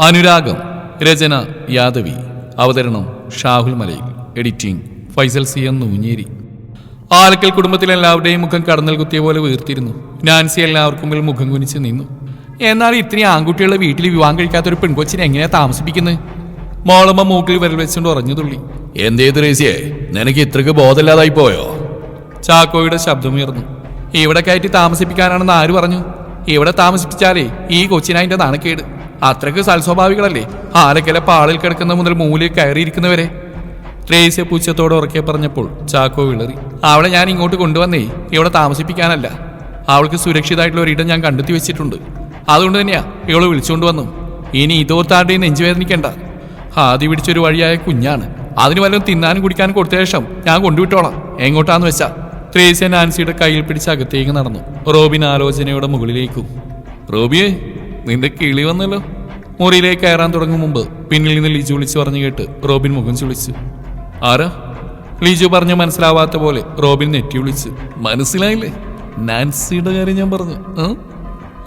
അനുരാഗം രചന യാദവി അവതരണം Shahul Malayil editing Faisal C M Noonjeri. Alakkal കുടുംബത്തിലെ എല്ലാവരുടെയും മുഖം കടന്നൽ കുത്തിയ പോലെ വീർത്തിരുന്നു. നാൻസി എല്ലാവർക്കും മുമ്പിൽ മുഖം കുനിച്ച് നിന്നു. എന്നാൽ ഇത്രയും ആൺകുട്ടികളുടെ വീട്ടിൽ വിവാഹം കഴിക്കാത്ത ഒരു പെൺകൊച്ചിനെ എങ്ങനെയാ താമസിപ്പിക്കുന്നത് മോളമ്മ മൂക്കിൽ വിരൽ വെച്ചുകൊണ്ട് ഉറഞ്ഞു തുള്ളി. എന്തേ റേസിയെ? നിനക്ക് ഇത്രക്ക് ബോധമില്ലാതായി പോയോ? ചാക്കോയുടെ ശബ്ദമുയർന്നു ഇവിടെ കയറ്റി താമസിപ്പിക്കാനാണെന്ന് ആര് പറഞ്ഞു? ഇവിടെ താമസിപ്പിച്ചാലേ ഈ കൊച്ചിനായിന്റെ നാണക്കേട്. അത്രയ്ക്ക് സൽസ്വഭാവികളല്ലേ? ആലക്കലെ പാളിൽ കിടക്കുന്ന മുതൽ മൂലയിൽ കയറിയിരിക്കുന്നവരെ. ട്രേസ്യ പൂച്ചത്തോട് ഉറക്കെ പറഞ്ഞപ്പോൾ ചാക്കോ വിളറി. അവളെ ഞാൻ ഇങ്ങോട്ട് കൊണ്ടുവന്നേ ഇവിടെ താമസിപ്പിക്കാനല്ല. അവൾക്ക് സുരക്ഷിതമായിട്ടുള്ള ഒരിടം ഞാൻ കണ്ടെത്തി വെച്ചിട്ടുണ്ട്. അതുകൊണ്ട് തന്നെയാ ഇവളെ വിളിച്ചുകൊണ്ട് വന്നു ഇനി ഇതോർത്താരുടെയും നെഞ്ചുവേദനിക്കണ്ട ആദ്യ പിടിച്ചൊരു വഴിയായ കുഞ്ഞാണ്. അതിന് വല്ലതും തിന്നാനും കുടിക്കാനും കൊടുത്ത ശേഷം ഞാൻ കൊണ്ടുവിട്ടോളാം. എങ്ങോട്ടാന്ന് വെച്ചാ. ത്രേസ്യ നാൻസിയുടെ കയ്യിൽ പിടിച്ച് അകത്തേക്ക് നടന്നു. റോബിൻ ആലോചനയുടെ മുകളിലേക്കും റോബിയെ നിന്റെ കിളി വന്നല്ലോ. മുറിയിലേക്ക് കയറാൻ തുടങ്ങും മുമ്പ് പിന്നിൽ നിന്ന് ലിജു വിളിച്ചു പറഞ്ഞു കേട്ട് റോബിൻ മുഖം ചുളിച്ചു. ആരാ? ലിജു പറഞ്ഞു മനസ്സിലാവാത്ത പോലെ റോബിൻ നെറ്റി വിളിച്ചു. മനസ്സിലായില്ലേ? നാൻസിയുടെ കാര്യം ഞാൻ പറഞ്ഞു?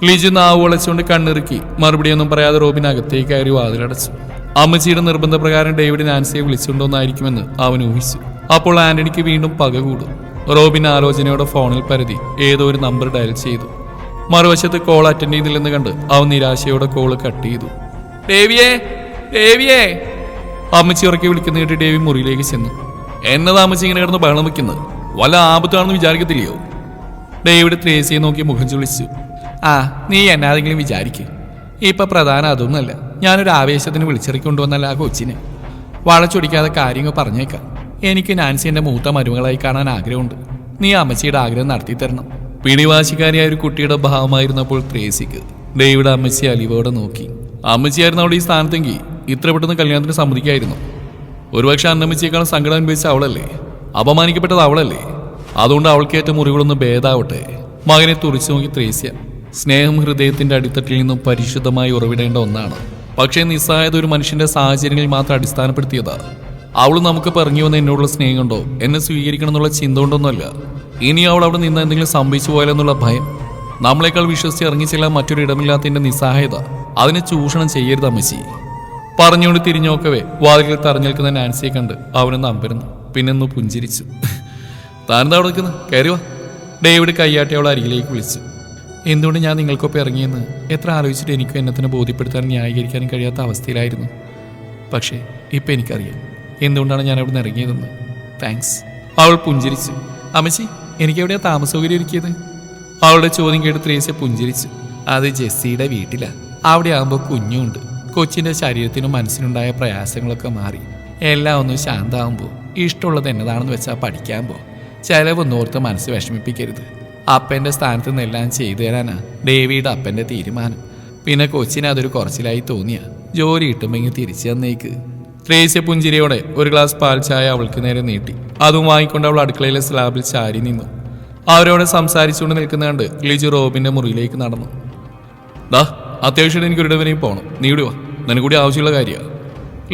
ലിജു നാവ് ഒളച്ചുകൊണ്ട് കണ്ണിറുക്കി മറുപടിയൊന്നും പറയാതെ റോബിൻ അകത്തേക്ക് കയറി വാതിലടച്ചു. അമ്മച്ചിയുടെ നിർബന്ധപ്രകാരം ഡേവിഡ് നാൻസിയെ വിളിച്ചുകൊണ്ടോന്നായിരിക്കുമെന്ന് അവൻ ഊഹിച്ചു. അപ്പോൾ ആന്റണിക്ക് വീണ്ടും പക കൂടും. റോബിൻ ആലോചനയോടെ ഫോണിൽ പരതി. ഏതോ ഒരു നമ്പർ ഡയൽ ചെയ്തു. മറുവശത്ത് കോൾ അറ്റൻഡ് ചെയ്യുന്നില്ലെന്ന് കണ്ട് അവൻ നിരാശയോടെ കോൾ കട്ട് ചെയ്തു. ദേവിയേ ദേവിയേ. അമ്മച്ചി ഉറക്കി വിളിക്കുന്ന കേട്ട് ദേവി മുറിയിലേക്ക് ചെന്നു. എന്നതാ അമ്മച്ചി ഇങ്ങനെ കിടന്ന് ബഹളം വെക്കുന്നത്? വല്ല ആപത്താണെന്ന് വിചാരിക്കത്തില്ലയോ? ഡേവിഡ് ത്രേസിയെ നോക്കി മുഖം ചുളിച്ചു. ആ നീ എന്നാതെങ്കിലും വിചാരിക്കും. ഇപ്പൊ പ്രധാനം അതൊന്നുമല്ല. ഞാനൊരു ആവേശത്തിന് വിളിച്ചിറക്കൊണ്ടുവന്നല്ല ആ കൊച്ചിനെ. വളച്ചൊടിക്കാതെ കാര്യങ്ങൾ പറഞ്ഞേക്കാം. എനിക്ക് നാൻസി എന്റെ മൂത്ത മരുമകളായി കാണാൻ ആഗ്രഹമുണ്ട്. നീ അമ്മച്ചിയുടെ ആഗ്രഹം നടത്തി തരണം പിടിവാശിക്കാരിയായ ഒരു കുട്ടിയുടെ ഭാവമായിരുന്നപ്പോൾ ത്രേസിക്ക് ഡേവിഡ് അമ്മച്ചി അലിവോടെ നോക്കി. അമ്മച്ചിയായിരുന്നു അവിടെ ഈ സ്ഥാനത്തെങ്കിൽ ഇത്ര പെട്ടെന്ന് കല്യാണത്തിന് സമ്മതിക്കായിരുന്നു. ഒരുപക്ഷെ അന്നമ്മച്ചിയേക്കാളും സങ്കടം അനുഭവിച്ച അവളല്ലേ? അപമാനിക്കപ്പെട്ടത് അവളല്ലേ? അതുകൊണ്ട് അവൾക്കേറ്റ മുറികളൊന്ന് ഭേദാവട്ടെ. മകനെ തുറച്ചു നോക്കി ത്രേസ്യ. സ്നേഹം ഹൃദയത്തിന്റെ അടിത്തട്ടിൽ നിന്നും പരിശുദ്ധമായി ഉറവിടേണ്ട ഒന്നാണ്. പക്ഷേ നിസ്സഹായത ഒരു മനുഷ്യന്റെ സാഹചര്യങ്ങളിൽ മാത്രം അടിസ്ഥാനപ്പെടുത്തിയതാ. അവൾ നമുക്ക് പറഞ്ഞു വന്ന എന്നോടുള്ള സ്നേഹമുണ്ടോ എന്നെ സ്വീകരിക്കണം എന്നുള്ള ചിന്ത കൊണ്ടൊന്നുമല്ല. ഇനി അവൾ അവിടെ നിന്ന് എന്തെങ്കിലും സംഭവിച്ചു പോയാലെന്നുള്ള ഭയം. നമ്മളെക്കാൾ വിശ്വസിച്ച് ഇറങ്ങിച്ചെല്ലാൻ മറ്റൊരു ഇടമില്ലാത്തതിന്റെ നിസ്സഹായത. അതിനെ ചൂഷണം ചെയ്യരുത് അമ്മച്ചി. പറഞ്ഞുകൊണ്ട് തിരിഞ്ഞോക്കവേ വാതിലിൽ തറഞ്ഞേൽക്കുന്ന നാൻസിയെ കണ്ട് അവനൊന്ന് അമ്പരുന്നു. പിന്നൊന്ന് പുഞ്ചിരിച്ചു. താനെന്താ അവിടെ നിൽക്കുന്നത് കയറി വാ. ഡേവിഡ് കയ്യാട്ടി അവളെ അരികിലേക്ക് വിളിച്ചു. എന്തുകൊണ്ട് ഞാൻ നിങ്ങൾക്കൊപ്പം ഇറങ്ങിയെന്ന് എത്ര ആലോചിച്ചിട്ട് എനിക്കും എന്നെ തന്നെ ബോധ്യപ്പെടുത്താനും ന്യായീകരിക്കാനും കഴിയാത്ത അവസ്ഥയിലായിരുന്നു. പക്ഷേ ഇപ്പം എനിക്കറിയാം. എന്തുകൊണ്ടാണ് ഞാൻ അവിടെ നിന്ന് ഇറങ്ങിയതെന്ന്. താങ്ക്സ്. അവൾ പുഞ്ചിരിച്ചു. അമ്മച്ചി എനിക്ക് എവിടെയാ താമസ സൗകര്യം ഒരുക്കിയത് അവളുടെ ചോദ്യം കേട്ട് ത്രേസ്യ പുഞ്ചിരിച്ചു. അത് ജെസ്സിയുടെ വീട്ടിലാ. അവിടെ ആകുമ്പോൾ കുഞ്ഞുണ്ട്. കൊച്ചിന്റെ ശരീരത്തിനും മനസ്സിനുണ്ടായ പ്രയാസങ്ങളൊക്കെ മാറി. എല്ലാം ഒന്ന് ശാന്താവുമ്പോൾ ഇഷ്ടമുള്ളത് എന്നതാണെന്ന് വെച്ചാൽ പഠിക്കാൻ പോ. ചിലവൊന്നോർത്ത് മനസ്സ് വിഷമിപ്പിക്കരുത്. അപ്പന്റെ സ്ഥാനത്ത് നിന്നെല്ലാം ചെയ്തു തരാനാ ഡേവിയുടെ അപ്പന്റെ തീരുമാനം. പിന്നെ കൊച്ചിനെ അതൊരു കുറച്ചിലായി തോന്നിയ. ജോലി കിട്ടുമെങ്കിൽ തിരിച്ചു തന്നേക്ക്. ത്രേസ്യ പുഞ്ചിരിയോടെ ഒരു ഗ്ലാസ് പാൽ ചായ അവൾക്ക് നേരെ നീട്ടി. അതും വാങ്ങിക്കൊണ്ട് അവൾ അടുക്കളയിലെ സ്ലാബിൽ ചാരി നിന്നു. അവരോട് സംസാരിച്ചുകൊണ്ട് നിൽക്കുന്ന കണ്ട് ലിജു റോബിന്റെ മുറിയിലേക്ക് നടന്നു. ദാ അത്യാവശ്യം എനിക്ക് ഒരിടം വരെയും പോകണം നീടുക നിനക്ക് കൂടി ആവശ്യമുള്ള കാര്യമാണ്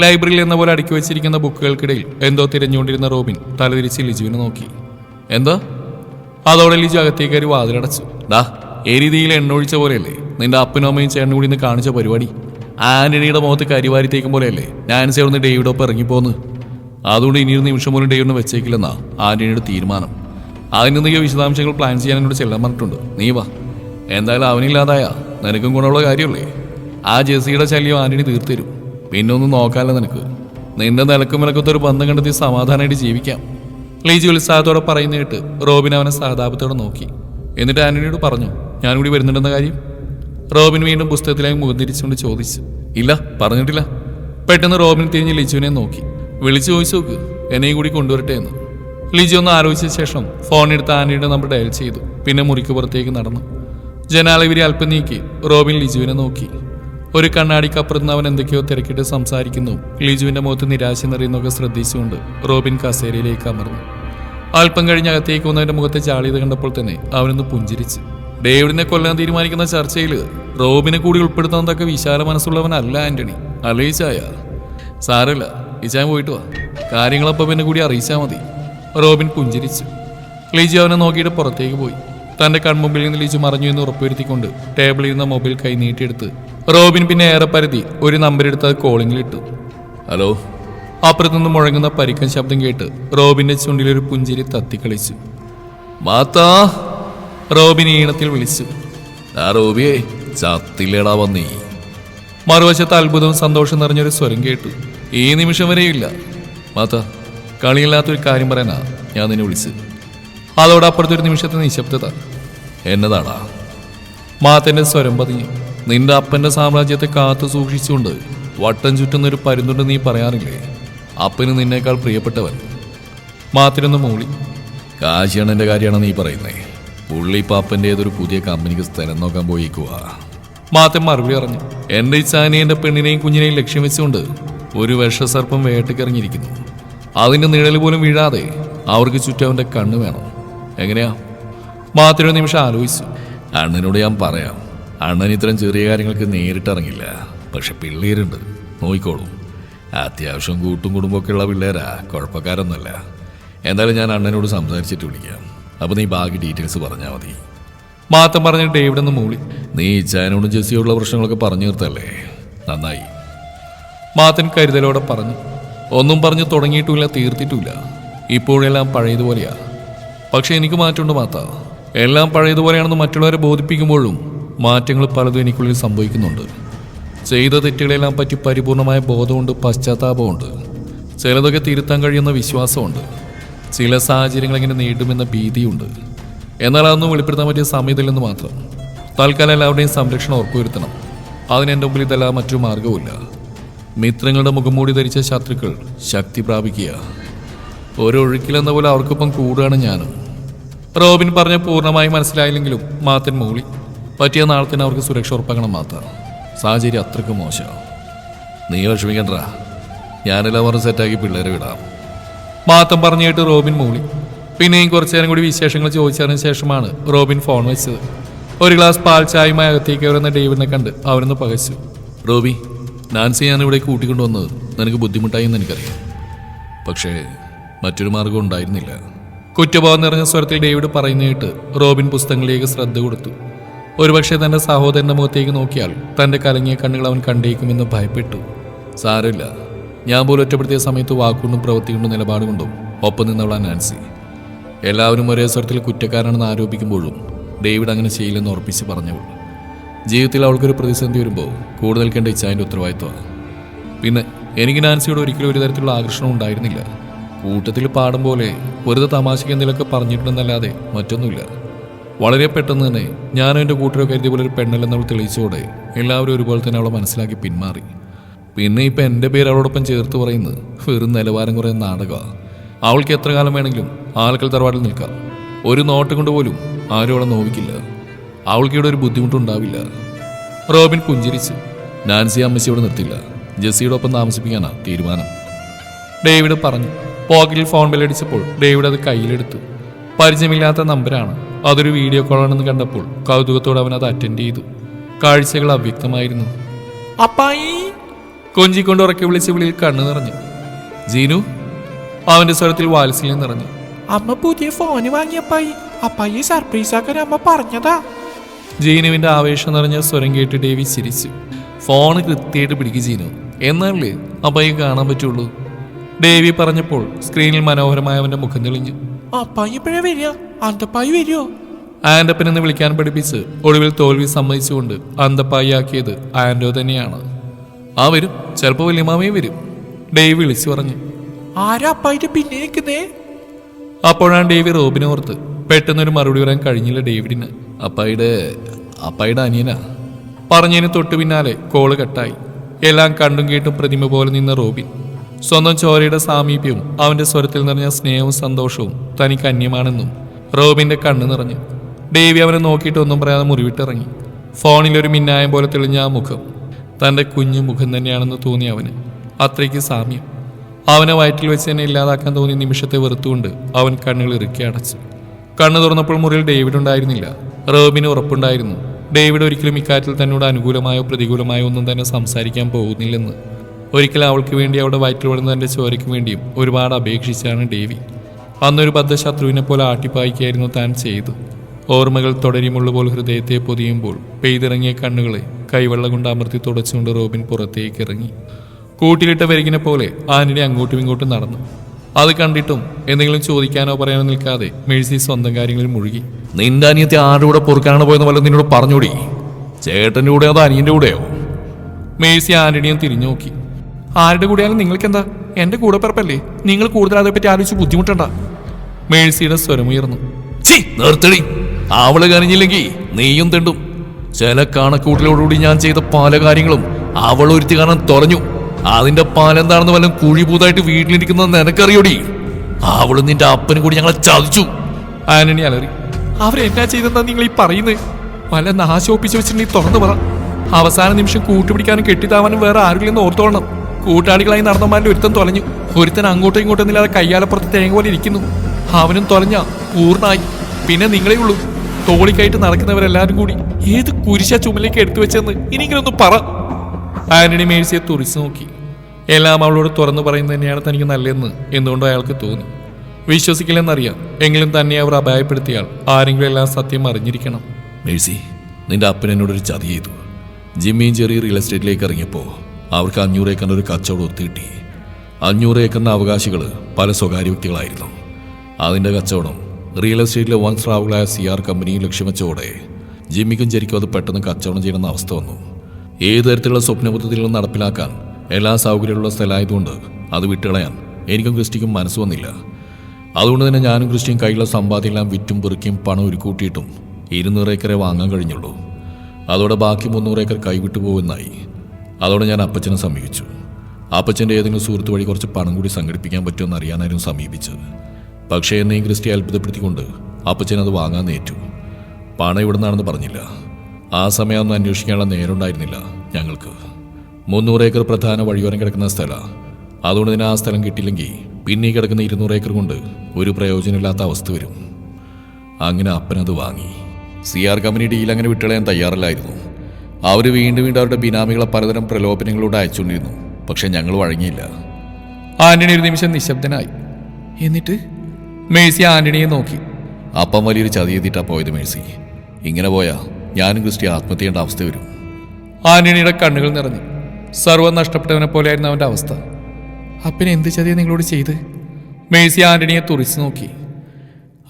ലൈബ്രറിയിൽ എന്ന പോലെ അടുക്കി വെച്ചിരിക്കുന്ന ബുക്കുകൾക്കിടയിൽ എന്തോ തിരഞ്ഞുകൊണ്ടിരുന്ന റോബിൻ തലതിരിച്ച് ലിജുവിനെ നോക്കി. എന്താ? അതോടെ ലിജു അകത്തേക്ക് ഒരു വാതിലടച്ചു. ദാ ഏ രീതിയിൽ എണ്ണൊഴിച്ച പോലെയല്ലേ? നിന്റെ അപ്പനും അമ്മയും ചേട്ടനും കൂടി ഇന്ന് കാണിച്ച പരിപാടി. ആന്റണിയുടെ മുഖത്ത് കരിവാരി തേക്കും പോലെയല്ലേ? നാൻസി അവിടുന്ന് ഡേവിഡ് ഒപ്പം ഇറങ്ങിപ്പോന്ന് അതുകൊണ്ട് ഇനി ഒരു നിമിഷം പോലും ഡേവിഡിനെ വെച്ചേക്കില്ലെന്നാ ആന്റണിയുടെ തീരുമാനം. അതിന് നീ വിശദാംശങ്ങൾ പ്ലാൻ ചെയ്യാൻ എന്നോട് ചെല്ലാൻ പറഞ്ഞിട്ടുണ്ട്. നീ വാ. എന്തായാലും അവനില്ലാതായ. നിനക്കും ഗുണമുള്ള കാര്യമല്ലേ? ആ ജെസിയുടെ ശല്യം ആന്റണി തീർത്തരും. പിന്നെ ഒന്നും നോക്കാമല്ലോ നിനക്ക്. നിന്റെ നിലക്കും വിലക്കത്തെ ഒരു ബന്ധം കണ്ടെത്തി സമാധാനമായിട്ട് ജീവിക്കാം. ലീജി ഉത്സാഹത്തോടെ പറയുന്ന കേട്ട് റോബിൻ അവനെ സഹതാപത്തോടെ നോക്കി. എന്നിട്ട് ആന്റണിയോട് പറഞ്ഞു ഞാനും കൂടി വരുന്നുണ്ടെന്ന കാര്യം? റോബിൻ വീണ്ടും പുസ്തകത്തിലേക്ക് മുഖം തിരിച്ചുകൊണ്ട് ചോദിച്ചു. ഇല്ല പറഞ്ഞിട്ടില്ല. പെട്ടെന്ന് റോബിൻ തിരിഞ്ഞ് ലിജുവിനെ നോക്കി. വിളിച്ചു ചോദിച്ചു നോക്ക് എന്നെയും കൂടി കൊണ്ടുവരട്ടെ എന്ന്. ലിജു ഒന്ന് ആലോചിച്ച ശേഷം ഫോൺ എടുത്ത് ആനിയുടെ നമ്പർ ഡയൽ ചെയ്തു. പിന്നെ മുറിക്ക് പുറത്തേക്ക് നടന്നു. ജനാലവിരി അല്പം നീക്കി റോബിൻ ലിജുവിനെ നോക്കി. ഒരു കണ്ണാടിക്കപ്പുറത്ത് അവൻ എന്തൊക്കെയോ തിരക്കിട്ട് സംസാരിക്കുന്നു. ലിജുവിന്റെ മുഖത്ത് നിരാശ നിറയുന്നൊക്കെ ശ്രദ്ധിച്ചുകൊണ്ട് റോബിൻ കസേരയിലേക്ക് അമർന്നു. അല്പം കഴിഞ്ഞ് അകത്തേക്ക് വന്നവന്റെ മുഖത്തെ ചാളിയത് കണ്ടപ്പോൾ തന്നെ അവനൊന്ന് പുഞ്ചിരിച്ചു. ഡേവിഡിനെ കൊല്ലാൻ തീരുമാനിക്കുന്ന ചർച്ചയിൽ റോബിനെ കൂടി ഉൾപ്പെടുത്താൻ വിശാല മനസ്സുള്ളവനല്ല ആന്റണി. അല്ലേ സാരല്ല ഇച്ചാൻ പോയിട്ട് വാ. കാര്യങ്ങളപ്പം പിന്നെ കൂടി അറിയിച്ചാൽ മതി. റോബിൻ പുഞ്ചിരിച്ചു. ലിജു അവനെ നോക്കിയിട്ട് പുറത്തേക്ക് പോയി. തന്റെ കൺമുമ്പിൽ നിന്ന് ലിജു മറഞ്ഞു എന്ന് ഉറപ്പുവരുത്തിക്കൊണ്ട് ടേബിളിൽ നിന്ന് മൊബൈൽ കൈ നീട്ടിയെടുത്ത് റോബിൻ പിന്നെ ഏറെ പരിധി ഒരു നമ്പർ എടുത്ത് അത് കോളിങ്ങിലിട്ടു. ഹലോ? അപ്പുറത്തുനിന്ന് മുഴങ്ങുന്ന പരിക്കൻ ശബ്ദം കേട്ട് റോബിന്റെ ചുണ്ടിലൊരു പുഞ്ചിരി തത്തിക്കളിച്ചു. മാത്താ! റോബിൻ ഈണത്തിൽ വിളിച്ചു. ആ റോബിയെ ചത്തില്ലടാ വന്നീ. മറുവശത്ത് അത്ഭുതവും സന്തോഷം നിറഞ്ഞൊരു സ്വരം കേട്ടു. ഈ നിമിഷം വരെയില്ല. മാത്ത കളിയില്ലാത്തൊരു കാര്യം പറയാനാ ഞാൻ നിന്നെ വിളിച്ച് അതോടപ്പുറത്തൊരു നിമിഷത്തെ നിശബ്ദത. എന്നതാടാ? മാത്തന്റെ സ്വരം പതിഞ്ഞു. നിന്റെ അപ്പന്റെ സാമ്രാജ്യത്തെ കാത്തു സൂക്ഷിച്ചുകൊണ്ട് വട്ടം ചുറ്റുന്ന ഒരു പരുന്നുണ്ട് നീ പറയാറില്ലേ? അപ്പന് നിന്നേക്കാൾ പ്രിയപ്പെട്ടവൻ. മാത്തിനൊന്ന് മൂളി. കാശിയാണ് എന്റെ കാര്യമാണ് നീ പറയുന്നേ. പുള്ളി ഏതൊരു പുതിയ കമ്പനിക്ക് സ്ഥലം നോക്കാൻ പോയിക്കുക മാത്തൻ മറുപടി പറഞ്ഞു. എന്റെ ഇച്ചാനെയും എന്റെ പെണ്ണിനെയും കുഞ്ഞിനെയും ലക്ഷ്യം വെച്ചുകൊണ്ട് ഒരു വിഷസർപ്പം വേട്ടക്കിറങ്ങിയിരിക്കുന്നു. അതിന്റെ നിഴൽ പോലും വീഴാതെ അവർക്ക് ചുറ്റും അവന്റെ കണ്ണ് വേണം. എങ്ങനെയാ? ഒരു നിമിഷം ആലോചിച്ചു. അണ്ണനോട് ഞാൻ പറയാം. അണ്ണൻ ഇത്തരം ചെറിയ കാര്യങ്ങൾക്ക് നേരിട്ടിറങ്ങില്ല. പക്ഷെ പിള്ളേരുണ്ട്. നോയിക്കോളൂ അത്യാവശ്യം കൂട്ടും കുടുംബമൊക്കെയുള്ള പിള്ളേരാ. കുഴപ്പക്കാരൊന്നുമല്ല. എന്തായാലും ഞാൻ അണ്ണനോട് സംസാരിച്ചിട്ട് വിളിക്കാം. അപ്പൊ നീ ബാക്കി ഡീറ്റെയിൽസ് പറഞ്ഞാൽ മതി. മാത്തം പറഞ്ഞ ഡേവിഡ് ഒന്ന് മൂളി. നീ ചാനോടും ജെസ്സിയോടുള്ള പ്രശ്നങ്ങളൊക്കെ പറഞ്ഞു തീർത്തല്ലേ? നന്നായി. മാത്തൻ കരുതലോടെ പറഞ്ഞു. ഒന്നും പറഞ്ഞു തുടങ്ങിയിട്ടുമില്ല തീർത്തിട്ടുമില്ല ഇപ്പോഴെല്ലാം പഴയതുപോലെയാ. പക്ഷെ എനിക്ക് മാറ്റമുണ്ട് മാത്ത. എല്ലാം പഴയതുപോലെയാണെന്ന് മറ്റുള്ളവരെ ബോധിപ്പിക്കുമ്പോഴും മാറ്റങ്ങൾ പലതും എനിക്കുള്ളിൽ സംഭവിക്കുന്നുണ്ട്. ചെയ്ത തെറ്റുകളെല്ലാം പറ്റി പരിപൂർണമായ ബോധമുണ്ട് പശ്ചാത്താപമുണ്ട്. ചിലതൊക്കെ തിരുത്താൻ കഴിയുന്ന വിശ്വാസമുണ്ട്. ചില സാഹചര്യങ്ങൾ എങ്ങനെ നേടുമെന്ന ഭീതിയുണ്ട്. എന്നാൽ അതൊന്നും വെളിപ്പെടുത്താൻ പറ്റിയ സമയത്തില്ലെന്ന് മാത്രം. തൽക്കാലം എല്ലാവരുടെയും സംരക്ഷണം ഉറപ്പുവരുത്തണം. അതിന് എന്റെ മുമ്പിൽ ഇതെല്ലാം മറ്റു മാർഗവുമില്ല മിത്രങ്ങളുടെ മുഖംമൂടി ധരിച്ച ശത്രുക്കൾ ശക്തി പ്രാപിക്കുക. ഒരൊഴുക്കിലെന്ന പോലെ അവർക്കൊപ്പം കൂടുകയാണ് ഞാനും. റോബിൻ പറഞ്ഞ പൂർണമായി മനസ്സിലായില്ലെങ്കിലും മാത്തൻ മൂളി. പറ്റിയ നാളെ തന്നെ അവർക്ക് സുരക്ഷ ഉറപ്പാക്കണം മാത്രം. സാഹചര്യം അത്രയ്ക്ക് മോശം. നീ വിഷമിക്കണ്ട. ഞാനെല്ലാം പറഞ്ഞ് സെറ്റാക്കി പിള്ളേരെ വിടാം. മാത്തം പറഞ്ഞിട്ട് റോബിൻ മൂളി. പിന്നെയും കുറച്ചു നേരം കൂടി വിശേഷങ്ങൾ ചോദിച്ചതിന് ശേഷമാണ് റോബിൻ ഫോൺ വെച്ചത്. ഒരു ഗ്ലാസ് പാൽ ചായയുമായി അകത്തേക്ക് വരുന്ന ഡേവിഡിനെ കണ്ട് അവരൊന്ന് പകച്ചു. റോബി നാൻസി ഞാൻ ഇവിടെ കൂട്ടിക്കൊണ്ടുവന്നത്. നിനക്ക് ബുദ്ധിമുട്ടായി എന്ന് എനിക്കറിയാം. പക്ഷേ മറ്റൊരു മാർഗം ഉണ്ടായിരുന്നില്ല. കുറ്റബോധം നിറഞ്ഞ സ്വരത്തിൽ ഡേവിഡ് പറയുന്ന കേട്ട് റോബിൻ പുസ്തകങ്ങളിലേക്ക് ശ്രദ്ധ കൊടുത്തു. ഒരുപക്ഷെ തന്റെ സഹോദരന്റെ മുഖത്തേക്ക് നോക്കിയാൽ തന്റെ കലങ്ങിയ കണ്ണുകൾ അവൻ കണ്ടേക്കുമെന്ന് ഭയപ്പെട്ടു. സാരമില്ല. ഞാൻ പോലും ഒറ്റപ്പെടുത്തിയ സമയത്ത് വാക്കുകൊണ്ടും പ്രവൃത്തി കൊണ്ടും നിലപാടുകൊണ്ടും ഒപ്പം നിന്നവളാ നാൻസി. എല്ലാവരും ഒരേ സ്വരത്തിൽ കുറ്റക്കാരാണെന്ന് ആരോപിക്കുമ്പോഴും ഡേവിഡ് അങ്ങനെ ചെയ്യില്ലെന്ന് ഉറപ്പിച്ച് പറഞ്ഞവൾ. ജീവിതത്തിൽ അവൾക്കൊരു പ്രതിസന്ധി വരുമ്പോൾ കൂടുതൽ കണ്ട ഇച്ചായന്റെ ഉത്തരവാദിത്വമാണ് പിന്നെ എനിക്ക് നാൻസിയോട് ഒരിക്കലും ഒരു തരത്തിലുള്ള ആകർഷണം ഉണ്ടായിരുന്നില്ല. കൂട്ടത്തിൽ പാടും പോലെ ഒരു തമാശയ്ക്ക് എന്തെങ്കിലുമൊക്കെ പറഞ്ഞിട്ടുണ്ടെന്നല്ലാതെ മറ്റൊന്നുമില്ല. വളരെ പെട്ടെന്ന് തന്നെ ഞാനും എന്റെ കൂട്ടരോ കരുതിയ പോലെ ഒരു പെണ്ണല്ലെന്നവൾ തെളിയിച്ചോടെ എല്ലാവരും ഒരുപോലെ തന്നെ അവളെ മനസ്സിലാക്കി പിന്മാറി. പിന്നെ ഇപ്പം എന്റെ പേര് അവളോടൊപ്പം ചേർത്ത് പറയുന്നത് വെറും നിലവാരം കുറേ നാടകമാണ് അവൾക്ക് എത്ര കാലം വേണമെങ്കിലും ആൾക്കൽ തറവാട്ടിൽ നിൽക്കാം. ഒരു നോട്ട് കൊണ്ട് പോലും ആരും അവളെ നോവിക്കില്ല. അവൾക്ക് ഇവിടെ ഒരു ബുദ്ധിമുട്ടുണ്ടാവില്ല. റോബിൻ പുഞ്ചിരിച്ച് നാൻസി അമ്മച്ചി ഇവിടെ നിർത്തില്ല. ജെസ്സിയുടെ ഒപ്പം താമസിപ്പിക്കാനാ തീരുമാനം. ഡേവിഡ് പറഞ്ഞു പോക്കറ്റിൽ ഫോൺ ബില്ലടിച്ചപ്പോൾ ഡേവിഡ് അത് കയ്യിലെടുത്തു. പരിചയമില്ലാത്ത നമ്പരാണ്. അതൊരു വീഡിയോ കോളാണെന്ന് കണ്ടപ്പോൾ കൗതുകത്തോടെ അവൻ അത് അറ്റൻഡ് ചെയ്തു. കാഴ്ചകൾ അവ്യക്തമായിരുന്നു. അപ്പായി കൊഞ്ചിക്കൊണ്ട് ഉറക്കി വിളിച്ച് വിളിയിൽ കണ്ണു നിറഞ്ഞു. ജീനു അവന്റെ സ്വരത്തിൽ വാത്സല്യം നിറഞ്ഞു. അമ്മ പുതിയ ഫോന് വാങ്ങിയപ്പായി. അപ്പായി സർപ്രൈസ് ആക്കാൻ അമ്മ പറഞ്ഞതാ. ജീനുവിന്റെ ആവേശം നിറഞ്ഞ സ്വരം കേട്ട് ഡേവി ചിരിച്ചു. ഫോണ് കൃത്യമായിട്ട് പിടിക്കും ജീനു. എന്നാലേ അപ്പായി കാണാൻ പറ്റുള്ളൂ. ഡേവി പറഞ്ഞപ്പോൾ സ്ക്രീനിൽ മനോഹരമായ അവന്റെ മുഖം തെളിഞ്ഞു. അപ്പായി ഇപ്പോഴേ വരിക? അന്തപ്പായി വരുമോ ആൻഡപ്പനെന്ന് വിളിക്കാൻ പഠിപ്പിച്ച് ഒടുവിൽ തോൽവി സമ്മതിച്ചുകൊണ്ട് അന്തപ്പായി ആക്കിയത് ആൻഡോ തന്നെയാണ്. ആ വരും. ചിലപ്പോൾ വല്യമാമയും വരും. ഡേവ് വിളിച്ചു പറഞ്ഞു. ആരാ അപ്പായിട്ട് പിന്നെ അപ്പോഴാണ് ഡേവി റോബിനെ ഓർത്ത്. പെട്ടെന്നൊരു മറുപടി പറയാൻ കഴിഞ്ഞില്ല ഡേവിഡിന്. അപ്പായുടെ അപ്പായുടെ അനിയനാ. പറഞ്ഞതിന് തൊട്ടു പിന്നാലെ കോൾ കട്ടായി. എല്ലാം കണ്ടും കേട്ടും പ്രതിമ പോലെ നിന്ന റോബിൻ. സ്വന്തം ചോരയുടെ സാമീപ്യവും അവന്റെ സ്വരത്തിൽ നിറഞ്ഞ സ്നേഹവും സന്തോഷവും തനിക്ക് അന്യമാണെന്നും റോബിന്റെ കണ്ണ് നിറഞ്ഞു. ഡേവി അവനെ നോക്കിയിട്ട് ഒന്നും പറയാതെ മുറിവിട്ടിറങ്ങി. ഫോണിൽ ഒരു മിന്നായം പോലെ തെളിഞ്ഞ ആ മുഖം. തന്റെ കുഞ്ഞു മുഖം തന്നെയാണെന്ന് തോന്നി അവന്. അത്രയ്ക്ക് സാമ്യം. അവനെ വയറ്റിൽ വെച്ച് തന്നെ ഇല്ലാതാക്കാൻ തോന്നിയ നിമിഷത്തെ വെറുത്തുകൊണ്ട് അവൻ കണ്ണുകൾ ഇറുക്കി അടച്ചു. കണ്ണു തുറന്നപ്പോൾ മുറിയിൽ ഡേവിഡ് ഉണ്ടായിരുന്നില്ല. റോബിന് ഉറപ്പുണ്ടായിരുന്നു. ഡേവിഡ് ഒരിക്കലും ഇക്കാര്യത്തിൽ തന്നോട് അനുകൂലമായോ പ്രതികൂലമായോ ഒന്നും തന്നെ സംസാരിക്കാൻ പോകുന്നില്ലെന്ന്. ഒരിക്കൽ അവൾക്ക് വേണ്ടി അവളുടെ വയറ്റിൽ വളരുന്ന തന്റെ ചോരയ്ക്ക് വേണ്ടിയും ഒരുപാട് അപേക്ഷിച്ചാണ് ഡേവി. അന്നൊരു ബദ്ധശത്രുവിനെ പോലെ ആട്ടിപ്പായിക്കായിരുന്നു താൻ ചെയ്തു. ഓർമ്മകൾ തുടരുമുള്ള പോലെ ഹൃദയത്തെ പൊതിയുമ്പോൾ പെയ്തിറങ്ങിയ കണ്ണുകളെ കൈവെള്ളം കൊണ്ട് അമർത്തി തുടച്ചുകൊണ്ട് റോബിൻ പുറത്തേക്ക് ഇറങ്ങി. കൂട്ടിലിട്ട വരികിനെ പോലെ ആന്റണി അങ്ങോട്ടും ഇങ്ങോട്ടും നടന്നു. അത് കണ്ടിട്ടും എന്തെങ്കിലും ചോദിക്കാനോ പറയാനോ നിൽക്കാതെ മേഴ്സി സ്വന്തം കാര്യങ്ങളിൽ മുഴുകി. നിന്റെ അനിയത്തെ ആരുടെ കൂടെ പൊറുക്കാനാണ് പോയെന്ന് വല്ലതും നിന്നോട് പറഞ്ഞൂടി. ചേട്ടന്റെ കൂടെയോ അതോ അനിയന്റെ കൂടെയോ? മേഴ്സി ആന്റണിയും തിരിഞ്ഞു നോക്കി ആരുടെ കൂടെയാലും നിങ്ങൾക്കെന്താ? എന്റെ കൂടെ പിറപ്പല്ലേ? നിങ്ങൾ കൂടുതൽ അതേപ്പറ്റി ആലോചിച്ച് ബുദ്ധിമുട്ടണ്ട. മേഴ്സിയുടെ സ്വരമുയർന്നു. ചീ നിർത്തടി. അവൾ കരഞ്ഞില്ലെങ്കിൽ നീയും തെണ്ടും. ചില കണക്കൂട്ടിലോടുകൂടി ഞാൻ ചെയ്ത പല കാര്യങ്ങളും അവൾ ഒരുത്തി കാരണം തുറഞ്ഞു. അതിന്റെ പാലെന്താണെന്ന് വല്ലതും കുഴിപൂതായിട്ട് വീട്ടിലിരിക്കുന്നത് നിനക്കറിയോടി? അവൾ നിന്റെ അപ്പനും കൂടി ഞങ്ങളെ ചതിച്ചു. ആനണി അലറി അവരെന്നാ ചെയ്തെന്നാ നിങ്ങൾ ഈ പറയുന്നത് വല്ല നാശോപ്പിച്ച് വെച്ചിട്ടുണ്ടെങ്കിൽ തുറന്നു പറ. അവസാന നിമിഷം കൂട്ടുപിടിക്കാനും കെട്ടിത്താവാനും വേറെ ആരുമില്ലെന്ന് ഓർത്തോളണം. കൂട്ടാളികളായി നടന്നമാരുടെ ഒരുത്തൻ തൊലഞ്ഞു ഒരുത്തൻ അങ്ങോട്ടും ഇങ്ങോട്ടും ഇല്ലാതെ കയ്യാലപ്പുറത്ത് തേങ്ങ പോലെ ഇരിക്കുന്നു. അവനും തൊലഞ്ഞ പൂർണായി. പിന്നെ നിങ്ങളേ ഉള്ളൂ. തോളിക്കായിട്ട് നടക്കുന്നവരെല്ലാരും കൂടി ഏത് കുരിശ ചുമലേക്ക് എടുത്തു വെച്ചെന്ന് ഒന്ന് പറ. ആന്റണി മേഴ്സിയെ തുറിച്ചു നോക്കി. എല്ലാം അവളോട് തുറന്നു പറയുന്നത് തന്നെയാണ് തനിക്ക് നല്ലതെന്ന് എന്തുകൊണ്ടോ അയാൾക്ക് തോന്നി. വിശ്വസിക്കില്ലെന്നറിയാം. എങ്കിലും തന്നെ അവർ അപായപ്പെടുത്തിയാൽ ആരെങ്കിലും എല്ലാം സത്യം അറിഞ്ഞിരിക്കണം. മേഴ്സി നിന്റെ അപ്പൻ എന്നോടൊരു ചതി ചെയ്തു. ജിമ്മിയും ചെറിയ റിയൽ എസ്റ്റേറ്റിലേക്ക് ഇറങ്ങിയപ്പോൾ അവർക്ക് അഞ്ഞൂറ് ഏക്കറിന് ഒരു കച്ചവടം ഒത്തുകിട്ടി അഞ്ഞൂറ് ഏക്കറിന് അവകാശികൾ പല സ്വകാര്യ വ്യക്തികളായിരുന്നു. അതിന്റെ കച്ചവടം റിയൽ എസ്റ്റേറ്റിലെ വൻ സ്രാവുകളായ സി ആർ കമ്പനി ലക്ഷ്യം വെച്ചോടെ ജിമ്മിക്കും ജെറിക്കും അത് പെട്ടെന്ന് കച്ചവടം ചെയ്യുന്ന അവസ്ഥ വന്നു. ഏത് തരത്തിലുള്ള സ്വപ്നബുദ്ധികളും നടപ്പിലാക്കാൻ എല്ലാ സൗകര്യമുള്ള സ്ഥലമായതുകൊണ്ട് അത് വിട്ടുകളയാൻ എനിക്കും ക്രിസ്റ്റിക്കും മനസ്സ് വന്നില്ല. അതുകൊണ്ട് തന്നെ ഞാനും ക്രിസ്റ്റിയും കയ്യിലുള്ള സമ്പാദ്യമെല്ലാം വിറ്റും പെറുക്കിയും പണം ഒരുക്കൂട്ടിയിട്ടും ഇരുന്നൂറ് ഏക്കറെ വാങ്ങാൻ കഴിഞ്ഞുള്ളൂ. അതോടെ ബാക്കി മുന്നൂറ് ഏക്കർ കൈവിട്ടു പോകുമെന്നായി. അതോടെ ഞാൻ അപ്പച്ചനെ സമീപിച്ചു. അപ്പച്ചന്റെ ഏതെങ്കിലും സുഹൃത്ത് വഴി കുറച്ച് പണം കൂടി സംഘടിപ്പിക്കാൻ പറ്റുമെന്ന് അറിയാനായിരുന്നു സമീപിച്ചത്. പക്ഷേ എന്നെയും ക്രിസ്റ്റി അത്ഭുതപ്പെടുത്തിക്കൊണ്ട് അപ്പച്ചൻ അത് വാങ്ങാൻ നേറ്റു. പണം ഇവിടെ നിന്നാണെന്ന് പറഞ്ഞില്ല. ആ സമയമൊന്നും അന്വേഷിക്കാനുള്ള നേരമുണ്ടായിരുന്നില്ല ഞങ്ങൾക്ക്. മുന്നൂറ് ഏക്കർ പ്രധാന വഴിയോരം കിടക്കുന്ന സ്ഥലമാണ് അതുകൊണ്ട് തന്നെ ആ സ്ഥലം കിട്ടിയില്ലെങ്കിൽ പിന്നെ കിടക്കുന്ന ഇരുന്നൂറ് ഏക്കർ കൊണ്ട് ഒരു പ്രയോജനമില്ലാത്ത അവസ്ഥ വരും. അങ്ങനെ അപ്പനത് വാങ്ങി. സി ആർ കമ്പനി ഡീൽ അങ്ങനെ വിട്ടുകളയാൻ തയ്യാറല്ലായിരുന്നു. അവർ വീണ്ടും വീണ്ടും അവരുടെ ബിനാമികളെ പലതരം പ്രലോഭനങ്ങളോട് അയച്ചുകൊണ്ടിരുന്നു. പക്ഷെ ഞങ്ങൾ വഴങ്ങിയില്ല. ആന്റണി ഒരു നിമിഷം നിശബ്ദനായി. എന്നിട്ട്? മേഴ്സി ആന്റണിയെ നോക്കി. അപ്പം വലിയൊരു ചതി എത്തിയിട്ടാ പോയത് മേഴ്സി. ഇങ്ങനെ പോയാ ഞാനും ക്രിസ്റ്റി ആത്മഹത്യ ചെയ്യേണ്ട അവസ്ഥ വരും. ആന്റണിയുടെ കണ്ണുകൾ നിറഞ്ഞു. സർവം നഷ്ടപ്പെട്ടവനെ പോലെയായിരുന്നു അവന്റെ അവസ്ഥ. അപ്പനെ എന്ത് ചതിയാണ് നിങ്ങളോട് ചെയ്ത്? മേഴ്സി ആന്റണിയെ തുറിച്ചു നോക്കി.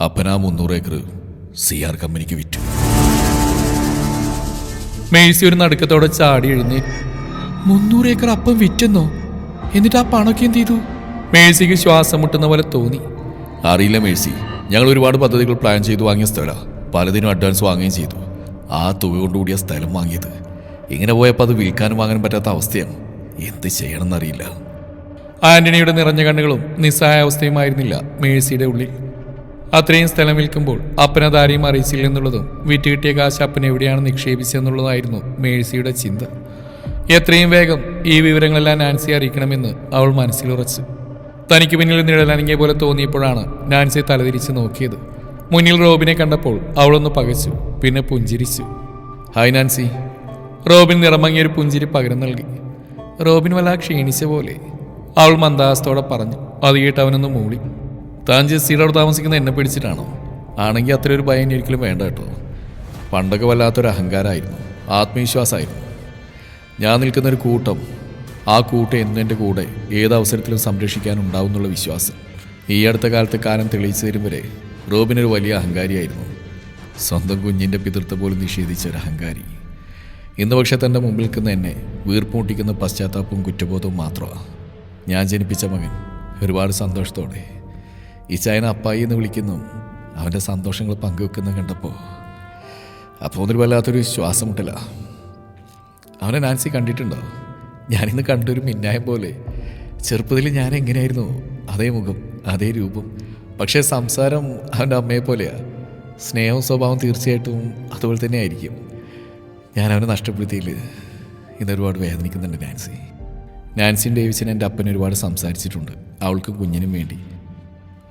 അപ്പനാ മുന്നൂറ് ഏക്കർ സി ആർ കമ്പനിക്ക് വിറ്റു. മേഴ്സി ഒരു നടുക്കത്തോടെ ചാടി എഴുന്നേ മുന്നൂറ് ഏക്കർ അപ്പം വിറ്റെന്നോ? എന്നിട്ട് ആ പണമൊക്കെ എന്ത് ചെയ്തു? മേഴ്സിക്ക് ശ്വാസം മുട്ടുന്ന പോലെ തോന്നി. അറിയില്ല മേഴ്സി. ഞങ്ങൾ ഒരുപാട് പദ്ധതികൾ പ്ലാൻ ചെയ്തു വാങ്ങിയ സ്ഥലമാണ് പലതിനും അഡ്വാൻസ് വാങ്ങുകയും ചെയ്തു. ആ തുക കൊണ്ടുകൂടിയ സ്ഥലം വാങ്ങിയത്. ഇങ്ങനെ പോയപ്പോൾ അത് വിൽക്കാനും വാങ്ങാനും പറ്റാത്ത അവസ്ഥയാണ്. എന്ത് ചെയ്യണമെന്നറിയില്ല. ആന്റണിയുടെ നിറഞ്ഞ കണ്ണുകളും നിസ്സഹായ അവസ്ഥയുമായിരുന്നില്ല മേഴ്സിയുടെ ഉള്ളിൽ. അത്രയും സ്ഥലം വിൽക്കുമ്പോൾ അപ്പനതാരെയും അറിയിച്ചില്ലെന്നുള്ളതും വിറ്റ് കിട്ടിയ കാശ് അപ്പൻ എവിടെയാണ് നിക്ഷേപിച്ചെന്നുള്ളതായിരുന്നു മേഴ്സിയുടെ ചിന്ത. എത്രയും വേഗം ഈ വിവരങ്ങളെല്ലാം നാൻസി അറിയിക്കണമെന്ന് അവൾ മനസ്സിലുറച്ചു. തനിക്ക് പിന്നിൽ നിഴലനങ്ങിയ പോലെ തോന്നിയപ്പോഴാണ് നാൻസി തലതിരിച്ച് നോക്കിയത്. മുന്നിൽ റോബിനെ കണ്ടപ്പോൾ അവളൊന്ന് പകച്ചു പിന്നെ പുഞ്ചിരിച്ചു. Hi Nancy. റോബിൻ നിറമങ്ങിയൊരു പുഞ്ചിരി പകരം നൽകി. റോബിൻ വല്ല ക്ഷീണിച്ച പോലെ അവൾ മന്ദാസത്തോടെ പറഞ്ഞു അത് കേട്ട് അവനൊന്ന് മൂളി. താൻ ജെസ്സിയുടെ താമസിക്കുന്ന എന്നെ പിടിച്ചിട്ടാണോ? ആണെങ്കിൽ അത്ര ഒരു ഭയം ഒരിക്കലും വേണ്ട കേട്ടോ. പണ്ടൊക്കെ വല്ലാത്തൊരു അഹങ്കാരമായിരുന്നു ആത്മവിശ്വാസമായിരുന്നു. ഞാൻ നിൽക്കുന്നൊരു കൂട്ടം ആ കൂട്ട് എന്നെന്റെ കൂടെ ഏതവസരത്തിലും അവസരത്തിലും സംരക്ഷിക്കാനുണ്ടാവും എന്നുള്ള വിശ്വാസം. ഈ അടുത്ത കാലത്ത് കാലം തെളിയിച്ചു തരും വരെ റോബിനൊരു വലിയ അഹങ്കാരിയായിരുന്നു. സ്വന്തം കുഞ്ഞിന്റെ പിതൃത്വ പോലും നിഷേധിച്ച ഒരു അഹങ്കാരി. ഇന്ന് പക്ഷെ തന്റെ മുമ്പിൽ നിൽക്കുന്ന എന്നെ വീർപ്പുമുട്ടിക്കുന്ന പശ്ചാത്താപവും കുറ്റബോധവും മാത്രമാണ് ഞാൻ ജനിപ്പിച്ച മകൻ ഒരുപാട് സന്തോഷത്തോടെ. ഈ ചായന അപ്പായി എന്ന് വിളിക്കുന്നു. അവന്റെ സന്തോഷങ്ങൾ പങ്കുവെക്കുന്ന കണ്ടപ്പോൾ അപ്പോൾ ഒന്നൊരു വല്ലാത്തൊരു ശ്വാസം മുട്ടല അവനെ നാൻസി കണ്ടിട്ടുണ്ടോ? ഞാനിന്ന് കണ്ടൊരു മിന്നായം പോലെ. ചെറുപ്പത്തിൽ ഞാൻ എങ്ങനെയായിരുന്നു? അതേ മുഖം അതേ രൂപം. പക്ഷേ സംസാരം അവന്റെ അമ്മയെ പോലെയാണ് സ്നേഹവും സ്വഭാവം തീർച്ചയായിട്ടും അതുപോലെ തന്നെ ആയിരിക്കും. ഞാൻ അവനെ നഷ്ടപ്പെടുത്തിയിൽ ഇന്ന് ഒരുപാട് വേദനിക്കുന്നുണ്ട് നാൻസി. നാൻസിയും ഡേവിസിനും എന്റെ അപ്പൻ ഒരുപാട് സംസാരിച്ചിട്ടുണ്ട് അവൾക്ക് കുഞ്ഞിനും വേണ്ടി.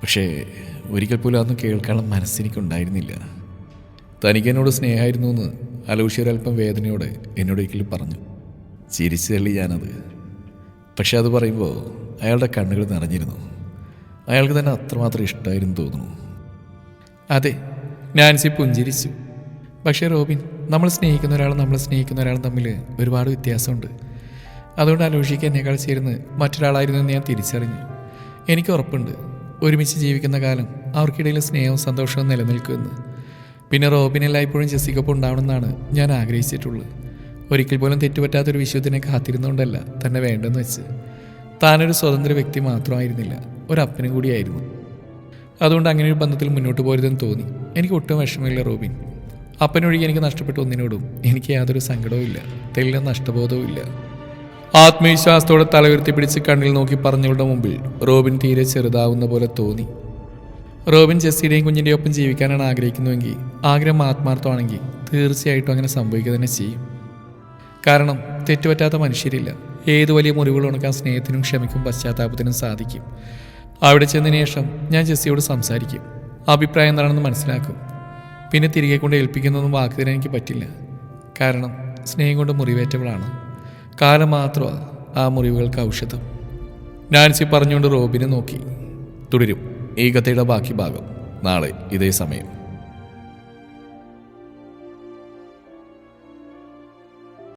പക്ഷേ ഒരിക്കൽ പോലും അതൊന്നും കേൾക്കാനുള്ള മനസ്സെനിക്കുണ്ടായിരുന്നില്ല. തനിക്ക് എന്നോട് സ്നേഹമായിരുന്നു എന്ന് അലോഷി വേദനയോടെ എന്നോട് ഒരിക്കലും പറഞ്ഞു. ചിരിച്ചു ഞാനത് പക്ഷെ അത് പറയുമ്പോൾ അയാളുടെ കണ്ണുകൾ നിറഞ്ഞിരുന്നു. അയാൾക്ക് തന്നെ അത്രമാത്രം ഇഷ്ടമായിരുന്നു തോന്നുന്നു. അതെ നാൻസി പുഞ്ചിരിച്ചു. പക്ഷേ റോബിൻ നമ്മൾ സ്നേഹിക്കുന്ന ഒരാളും നമ്മൾ സ്നേഹിക്കുന്ന ഒരാൾ തമ്മിൽ ഒരുപാട് വ്യത്യാസമുണ്ട്. അതുകൊണ്ട് അലോഷിക്ക് എന്നേക്കാൾ ചേരുന്ന മറ്റൊരാളായിരുന്നു ഞാൻ തിരിച്ചറിഞ്ഞു. എനിക്ക് ഉറപ്പുണ്ട്. ഒരുമിച്ച് ജീവിക്കുന്ന കാലം അവർക്കിടയിൽ സ്നേഹവും സന്തോഷവും നിലനിൽക്കുമെന്ന്. പിന്നെ റോബിൻ എല്ലായ്പ്പോഴും ജെസ്സിക്കൊപ്പം ഉണ്ടാവണമെന്നാണ് ഞാൻ ആഗ്രഹിച്ചിട്ടുള്ളത്. ഒരിക്കൽ പോലും തെറ്റുപറ്റാത്തൊരു വിശുദ്ധനെ കാത്തിരുന്നുകൊണ്ടല്ല തന്നെ വേണ്ടെന്ന് വെച്ച്. താനൊരു സ്വതന്ത്ര വ്യക്തി മാത്രമായിരുന്നില്ല ഒരപ്പനും കൂടിയായിരുന്നു. അതുകൊണ്ട് അങ്ങനെ ഒരു ബന്ധത്തിൽ മുന്നോട്ട് പോരുതെന്ന് തോന്നി. എനിക്ക് ഒട്ടും വിഷമമില്ല റോബിൻ. അപ്പനൊഴികെ എനിക്ക് നഷ്ടപ്പെട്ട ഒന്നിനോടും എനിക്ക് യാതൊരു സങ്കടവും ഇല്ല തെളിയ നഷ്ടബോധവും ഇല്ല. ആത്മവിശ്വാസത്തോടെ തലയുയർത്തി പിടിച്ച് കണ്ണിൽ നോക്കി പറഞ്ഞവളുടെ മുമ്പിൽ റോബിൻ തീരെ ചെറുതാവുന്ന പോലെ തോന്നി. റോബിൻ ജെസ്സിയുടെയും കുഞ്ഞിന്റെയും ഒപ്പം ജീവിക്കാനാണ് ആഗ്രഹിക്കുന്നുവെങ്കിൽ ആഗ്രഹം ആത്മാർത്ഥമാണെങ്കിൽ തീർച്ചയായിട്ടും അങ്ങനെ സംഭവിക്കുക തന്നെ ചെയ്യും. കാരണം തെറ്റുപറ്റാത്ത മനുഷ്യരില്ല. ഏത് വലിയ മുറിവുകൾ ഉണക്കാൻ സ്നേഹത്തിനും ക്ഷമിക്കും പശ്ചാത്താപത്തിനും സാധിക്കും. അവിടെ ചെന്നതിന് ശേഷം ഞാൻ ജെസ്സിയോട് സംസാരിക്കും. അഭിപ്രായം എന്താണെന്ന് മനസ്സിലാക്കും. പിന്നെ തിരികെ കൊണ്ട് ഏൽപ്പിക്കുന്നതൊന്നും വാക്ക് എനിക്ക് പറ്റില്ല. കാരണം സ്നേഹം കൊണ്ട് മുറിവേറ്റവളാണ്. കാലം മാത്രമാണ് ആ മുറിവുകൾക്ക് ഔഷധം. നാൻസി പറഞ്ഞുകൊണ്ട് റോബിനെ നോക്കി. തുടരും. ഈ കഥയുടെ ബാക്കി ഭാഗം. നാളെ ഇതേ സമയം.